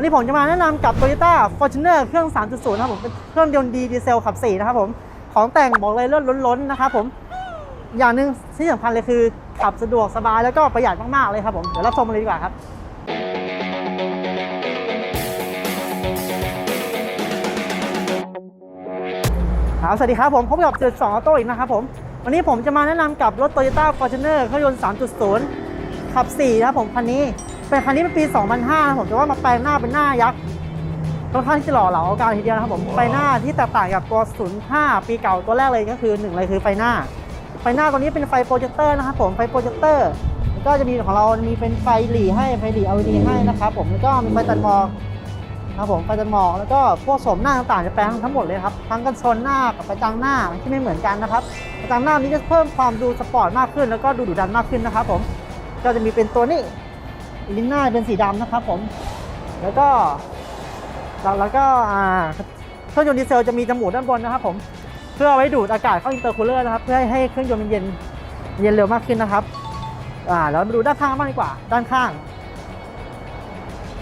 วันนี้ผมจะมาแนะนำกับ Toyota Fortuner เครื่อง 3.0 นะครับผมเป็นเครื่องยนต์ดีดีเซลขับ4นะครับผมของแต่งบอกเลยเลื่อนล้นๆนะครับผมอย่างหนึ่งที่สำคัญเลยคือขับสะดวกสบายแล้วก็ประหยัดมากๆเลยครับผมเดี๋ยวเรับชมกันเลยดีกว่าครับครับสวัสดีครับผมพบกับจุด2ออโต้อีกนะครับผมวันนี้ผมจะมาแนะนำกับรถ Toyota Fortuner เครื่องยนต์ 3.0 ขับ4นะครับผมคันนี้ เป็นคันนี้เป็นปี 2005นะครับผมแต่ว่ามาแปลงหน้าเป็นหน้ายักษ์ค่อนข้างที่จะหล่อเหลาเอาการทีเดียวนะครับผมไฟหน้าที่แตกต่างกับตัว05ปีเก่าตัวแรกเลยก็คือหนึ่งเลยคือไฟหน้า ไฟหน้าตัวนี้เป็นไฟโปรเจคเตอร์นะครับผมไฟโปรเจคเตอร์แล้วก็จะมีของเรามีเป็นไฟหลีให้ไฟหลี LED ให้นะครับผมแล้วก็มีไฟตัดหมอกครับผมไฟตัดหมอกแล้วก็พวกโฉมหน้าต่างๆจะแปลงทั้งหมดเลยครับทั้งกันชนหน้ากับกระจังหน้าที่ไม่เหมือนกันนะครับกระจังหน้านี้จะเพิ่มความดูสปอร์ตมากขึ้น แล้วก็ดูดุดันมากขึ้นนะครับผมก็จะมีเป็นตัวนี้ ลิ้นหน้าเป็นสีดำนะครับผม แล้วก็แล้วก็เครื่องยนต์ดีเซลจะมีจมูกด้านบนนะครับผม เพื่อเอาไว้ดูดอากาศเข้าอินเตอร์คูลเลอร์นะครับ เพื่อให้เครื่องยนต์มันเย็นเย็นเร็วมากขึ้นนะครับอ่าแล้วมาดูด้านข้างบ้างดีกว่า ด้านข้าง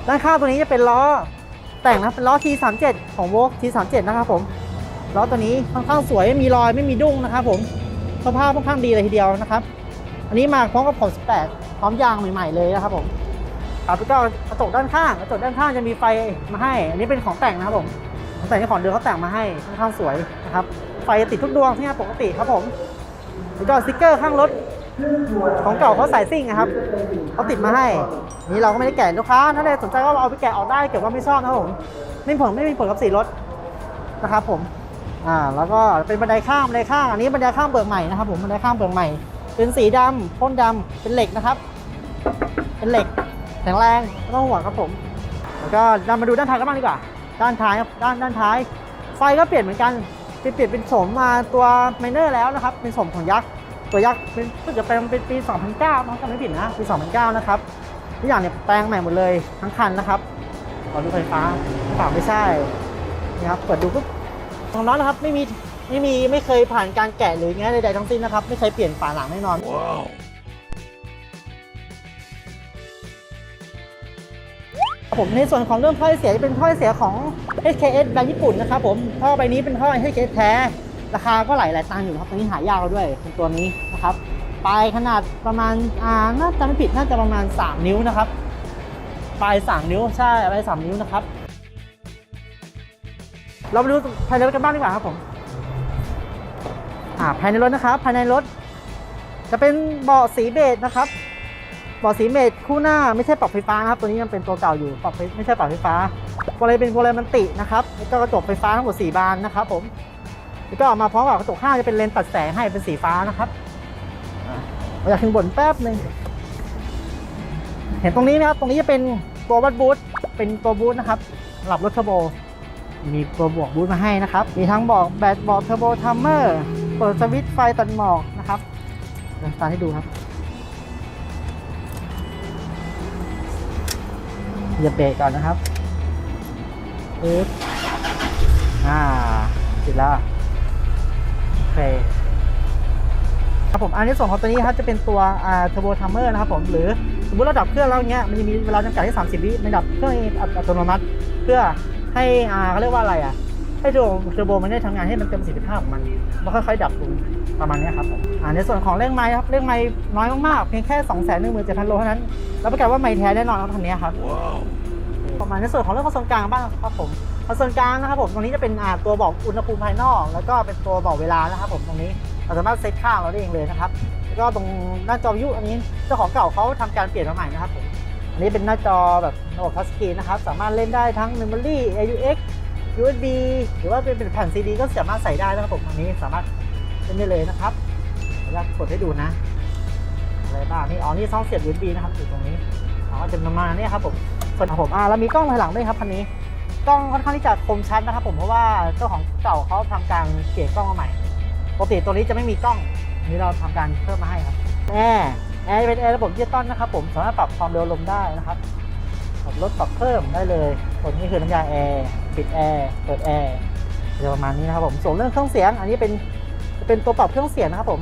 ด้านข้างตัวนี้จะเป็นล้อแต่งนะเป็นล้อ T37 ของ v o g T37 นะครับผมล้อตัวนี้ค่อนข้างสวยไม่มีรอยไม่มีดุ้งนะครับผมสภาพค่อนข้างดีเลยทีเดียวนะครับ อันนี้มาพร้อมกับผม18พร้อมยางใหม่ ๆ เลยนะครับผม ครับแล้วก็กระจกด้านข้างกระจกด้านข้างจะมีไฟมาให้ อันนี้เป็นของแต่งนะครับผมของแต่งที่ของเดิมเขาแต่งมาให้ค่อนข้างสวยนะครับไฟติดทุกดวงที่งานปกติครับผมแล้วก็สติกเกอร์ข้างรถของเก่าเขาใส่ซิ่งนะครับเขาติดมาให้ นี่เราก็ไม่ได้แกะลูกค้าถ้าใครสนใจก็เอาไปแกะออกได้เกิดว่าไม่ชอบนะครับผมไม่มีผลไม่มีผลกับสีรถนะครับผมอ่าแล้วก็เป็นบันไดข้างบันไดข้างอันนี้บันไดข้างเบิกใหม่นะครับผมบันไดข้างเบิกใหม่ เป็นสีดำพ่นดำเป็นเหล็กนะครับ เป็นเหล็ก ข็งแรงไม่ต้องห่วงครับผม แล้วก็เรามาดูด้านท้ายกันบ้างดีกว่า ด้านท้ายครับด้านด้านท้าย ไฟก็เปลี่ยนเหมือนกันเปลี่ยนเปลี่ยนเป็นโฉมมาตัวไมเนอร์แล้วนะครับ เป็นโฉมของยักษ์ตัวยักษ์เป็นสึกจะเป็นเป็นปี 2009มั้งจำไม่ผิดนะปี 2009 นะครับทุกอย่างเนี่ยแปลงใหม่หมดเลยทั้งคันนะครับขอดูไฟฟ้าเปล่าไม่ใช่นี่ครับเปิดดูปุ๊บตรงนั้นนะครับไม่มีไม่มีไม่เคยผ่านการแกะหรือไงใดๆทั้งสิ้นนะครับ ไม่เคยเปลี่ยนฝาหลังแน่นอน ผมในส่วนของเรื่องถ้อยเสียจะเป็นถ้อยเสียของ HKS แบรนด์ญี่ปุ่นนะครับผมท่อใบนี้เป็นท่อ HKS แท้ ราคาก็หลายหลายตังค์อยู่ครับตัวนี้หายากแล้วด้วยเป็นตัวนี้นะครับปลายขนาดประมาณอ่าน่าจะไม่ผิดน่าจะประมาณ 3 นิ้วนะครับปลาย 3 นิ้วใช่ปลาย 3 นิ้วนะครับ เราไปดูภายในรถกันบ้างดีกว่าครับผมอ่าภายในรถนะครับ ภายในรถ จะเป็นเบาะสีเบจนะครับ บาะสีเบจคู่หน้าไม่ใช่ปรับไฟฟ้านะครับ ตัวนี้ยังเป็นตัวเก่าอยู่ปรับไฟไม่ใช่ปรับไฟฟ้าโปรเลเป็นโปรเลมันตินะครับแล้วก็กระจกไฟฟ้าทั้งหมด4บานนะครับผมแล้วก็ออกมาพร้อมกับกระจกข้างจะเป็นเลนส์ตัดแสงให้เป็นสีฟ้านะครับอยากถึงบนแป๊บหนึ่งเห็นตรงนี้ไหมครับ ตรงนี้จะเป็นตัววัดบูทเป็นตัวบูทนะครับสำหรับรถเทอร์โบ มีตัวบวกบูทมาให้นะครับ มีทั้งบอกแบตบอกเทอร์โบทัมเมอร์ เปิดสวิตช์ไฟตัดหมอกนะครับเดี๋ยวสตาร์ทให้ดูครับ เหยียบเบรกก่อนนะครับปึ๊บอ่าติดแล้วโอเคครับผมอันนี้ส่วนของตัวนี้ครับจะเป็นตัวอ่าเทอร์โบทัมเมอร์นะครับผมหรือสมมติเราดับเครื่องแล้วเนี้ยมันจะมีเวลาจำกัดที่ 30 วิมันดับเครื่ององอัตโนมัติ เพื่อให้อ่าเขาเรียกว่าอะไรอะ ให้เทอร์โบเทอร์โบมันได้ทำงานให้มันเต็มประสิทธิภาพของมัน มันค่อยๆ ดับลงประมาณเนี้ยครับผมอ่าในส่วนของเร่งไม้ครับเร่งไม้น้อยมากๆเพียงแค่2 1 7 0 0 0โลเท่านั้นรับประกันว่าไม้แท้แน่นอนครับคันนี้ครับประมาณในส่วนของเรื่องคอนโซลกลางบ้างครับผมคอนโซลกลางนะครับผมตรงนี้จะเป็นอ่าตัวบอกอุณหภูมิภายนอก แล้วก็เป็นตัวบอกเวลานะครับผมตรงนี้เราสามารถเซตค่าเราได้เองเลยนะครับแล้วก็ตรงหน้าจอวิวอันนี้เจ้าของเก่าเขาทำการเปลี่ยนมาใหม่นะครับผมอันนี้เป็นหน้าจอแบบระบบทัชสกรีนนะครับสามารถเล่นได้ทั้ง Memory AUX USB หรือว่าเป็นแผ่น CD ก็สามารถใส่ได้นะครับผมตรงนี้สามารถเล่นได้เลยนะครับเดี๋ยวกดให้ดูนะอะไรบ้างนี่อ๋อนี่ช่องเสียบ USB นะครับอยู่ตรงนี้อ๋อจะประมาณนี้ครับผมส่วนผมอ่าแล้วมีกล้องภายหลังด้วยครับคันนี้กล้องค่อนข้างที่จะคมชัดนะครับผมเพราะว่าเจ้าของเก่าเขาทำการเปลี่ยนกล้องมาใหม่ปกติตัวนี้จะไม่มีกล้องนนี้เราทำการเพิ่มมาให้ครับแอร์แอร์เป็นแอร์ระบบดิจิตอลนะครับผมสามารถปรับความเร็วลมได้นะครับปรับลดปรับเพิ่มได้เลยตัวนี้คือน้ำยาแอร์ ปิดแอร์เปิดแอร์จะประมาณนี้นะครับผมส่วนเรื่องเครื่องเสียง อันนี้เป็นเป็นตัวปรับเครื่องเสียงนะครับผม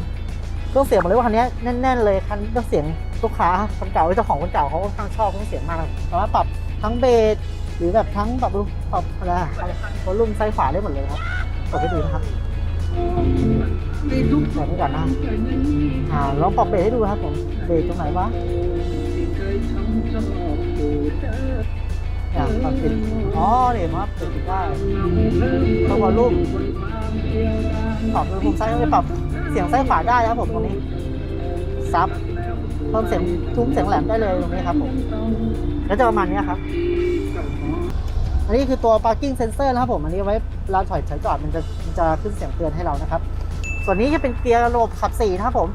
เครื่องเสียงบอกเลยว่าคันนี้แน่น ๆ เลยคันเครื่องเสียงลูกค้าคนเก่าเจ้าของคนเก่าเขาค่อนข้างชอบเครื่องเสียงมากนะครับสามารถปรับทั้งเบสหรือแบบทั้งแบบปรับอะไรอะวอลลุ่มซ้ายขวาได้หมดเลยครับกดให้ดูนะครับแบบนี้ก่อนนะอ่าลองปรับเบรกให้ดูครับผมเบรกตรงไหนวะ อ่าปรับปิดอ๋อเนี่ยมาเปิดปิดได้เพิ่มวอลลุ่มปรับอุณหภูมิซ้ายก็จะปรับเสียงซ้ายขวาได้ครับผมตรงนี้ ซับ เพิ่มเสียงทุ้มเสียงแหลมได้เลยตรงนี้ครับผมแล้วจะประมาณนี้ครับ อันนี้คือตัว parking sensor นะครับผม อันนี้ไว้เวลาถอยถอยจอดมันจะมันจะขึ้นเสียงเตือนให้เรานะครับ ส่วนนี้จะเป็นเกียร์ระบบขับ4นะครับผม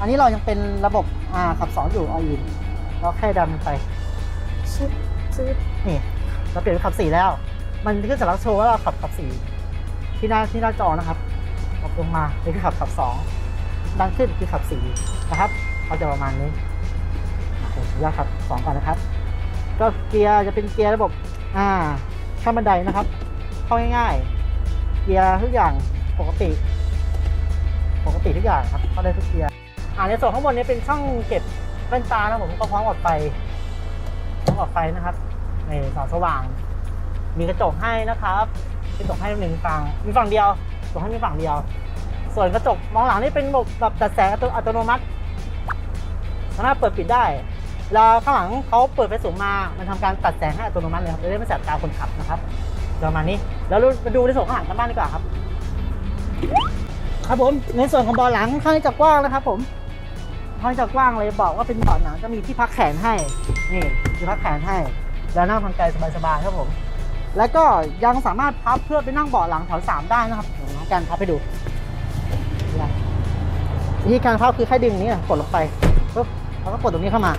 อันนี้เรายังเป็นระบบอ่าขับ2อยู่ออินเราแค่ดันไปชึ บชึบนี่เราเปลี่ยนเป็นขับ4แล้ว มันก็จะรับโชว์ว่าเราขับขับ4ที่หน้าที่หน้าจอนะครับกดลงมานี่คือขับขับ2ดันขึ้นคือขับ4นะครับเขาจะประมาณนี้โอเคขออนุญาขับ2ก่อนนะครับ ก็เกียร์จะเป็นเกียร์ระบบอ่าขั้นบันไดนะครับเข้าง่ายๆเกียร์ทุกอย่างปกติปกติทุกอย่างครับเข้าได้ทุกเกียร์อ่าในส่วนข้างบนนี้เป็นช่องเก็บแว่นตานะผมก็พร้อมกับไฟพร้อมกับไฟนะครับ นสองสว่าง มีกระจกให้นะครับกระจกให้หนึ่งฝั่งมีฝั่งเดียวกระจกให้มีฝั่งเดียว ส่วนกระจกมองหลังนี่เป็นระบบแบบตัดแสงอัตโนอัตโนมัติสามารถเปิดปิดได้เวลาข้างหลังเขาเปิดไฟสูงมา มันทำการตัดแสงให้อัตโนมัติเลยครับจะได้ไม่แสบตาคนขับนะครับประมาณนี้ แล้วมาดูในส่วนข้างหลังกันบ้างดีกว่าครับ ครับผม ในส่วนของเบาะหลังข้างนี้จะกว้างนะครับ ผมข้างนี้จะกว้างเลยบอกว่าเป็นเบาะหนังจะมีที่พักแขนให้ นี่ที่พักแขนให้ แล้วนั่งทางไกลสบายๆครับผม แล้วก็ยังสามารถพับเพื่อไปนั่งเบาะหลังแถวสามได้นะครับเดี๋ยวน้องการพับให้ดูวิธีการพับคือแค่ดึงนี้กดลงไปปุ๊บแล้วก็กดตรงนี้เข้ามา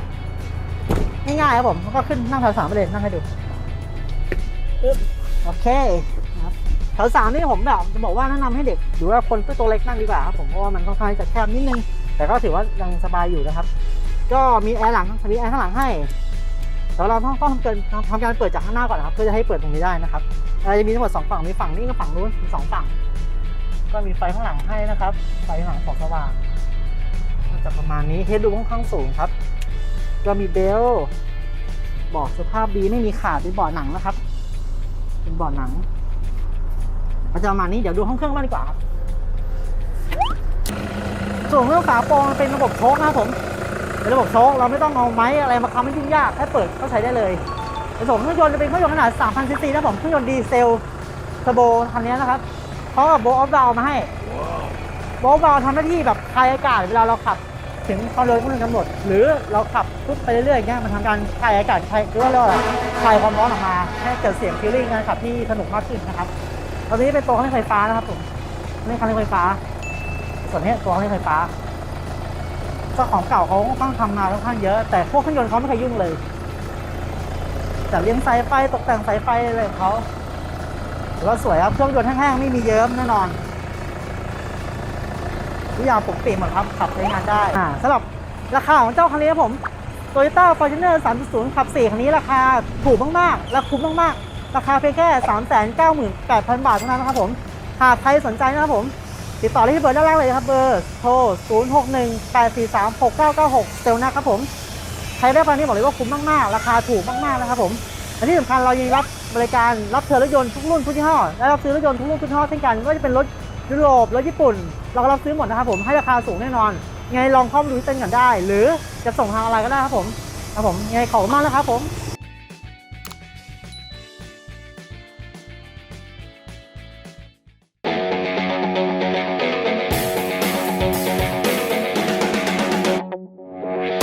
ง่ายๆครับผมแล้วก็ขึ้นนั่งแถวสามไปเลยนั่งให้ดูปึ๊บโอเคครับแถวสามนี่ผมแบบจะบอกว่าแนะนำให้เด็กหรือว่าคนตัวเล็กนั่งดีกว่าครับผมเพราะว่ามันค่อนข้างจะแคบนิดนึง แต่ก็ถือว่ายังสบายอยู่นะครับ ก็มีแอร์หลังมีแอร์ข้างหลังให้ แต่เราต้องต้องทำเกินทำการเปิดจากข้างหน้าก่อนนะครับเพื่อจะให้เปิดตรงนี้ได้นะครับอ่าจะมีทั้งหมดสองฝั่งมีฝั่งนี้กับฝั่งนู้นมีสองฝั่ง ก็มีไฟข้างหลังให้นะครับ ไฟข้างหลังสองสว่างก็จะประมาณนี้เฮดดูค่อนข้างสูงครับ ก็มีเบลต์เบาะสภาพดีไม่มีขาดเป็นเบาะหนังนะครับ เป็นเบาะหนังก็จะประมาณนี้เดี๋ยวดูห้องเครื่องบ้างดีกว่าครับส่วนเครื่องฝาโปรงมันเป็นระบบโชคนะครับผม เป็นระบบโชคเราไม่ต้องเอาไม้อะไรมาค้ำให้ยุ่งยากแค่เปิดก็ใช้ได้เลยในส่วนเครื่องยนต์จะเป็นเครื่องยนต์ขนาด 3,000ซีซีนะผมเครื่องยนต์ดีเซลเทอร์โบคันนี้นะครับพร้อมกับโบออฟดาวมาให้โบออฟดาวทำหน้าที่แบบคลายอากาศเวลาเราขับถึงความเร็วที่มันกำหนด หรือเราขับปุ๊บไปเรื่อยๆอย่างเงี้ยมันทำการคลายอากาศคลายหรือว่าเรียกว่าอะไรคลายความร้อนออกมาให้เกิดเสียงฟีลลิ่งการขับที่สนุกมากขึ้นนะครับตอนนี้เป็นตัวเครื่องไฟฟ้านะครับผมนี่เครื่องเล่นไฟฟ้า ส่วนนี้ตัวเครื่องไฟฟ้า เจ้าของเก่าเขาค่อนข้างทำมาค่อนข้างเยอะ แต่พวกเครื่องยนต์เขาไม่เคยยุ่งเลยแต่เลี้ยงสายไฟตกแต่งสายไฟอะไรของเขาถือว่าสวยครับเครื่องยนต์แห้งๆไม่มีเยิ้มแน่นอนทุกอย่างปกติหมดครับขับใช้งานได้อ่าสำหรับราคาของเจ้าคันนี้ครับผม Toyota Fortuner 3.0 ขับ 4 คันนี้ราคาถูกมากๆ และคุ้มมากๆ ราคาเพียงแค่ 398,000 บาทเท่านั้นนะครับผม หากใครสนใจนะครับผม ติดต่อได้ที่เบอร์ด้านล่างเลยครับเบอร์โทร 0618436996 เซลนะครับผมใครได้คันนี้บอกเลยว่าคุ้มมาก ๆ ราคาถูกมาก ๆ นะครับผมและที่สำคัญเรายังรับบริการรับเทอร์รถยนต์ทุกรุ่นทุกยี่ห้อและรับซื้อรถยนต์ทุกรุ่นทุกยี่ห้อเช่นกันไม่ว่าจะเป็นรถยุโรปรถญี่ปุ่น เราก็รับซื้อหมดนะครับผมให้ราคาสูงแน่นอน ไงลองเข้ามาดูที่เต็นท์กันได้ หรือจะส่งทางอะไรก็ได้ครับผมครับผมไงขอบคุณมากนะครับผม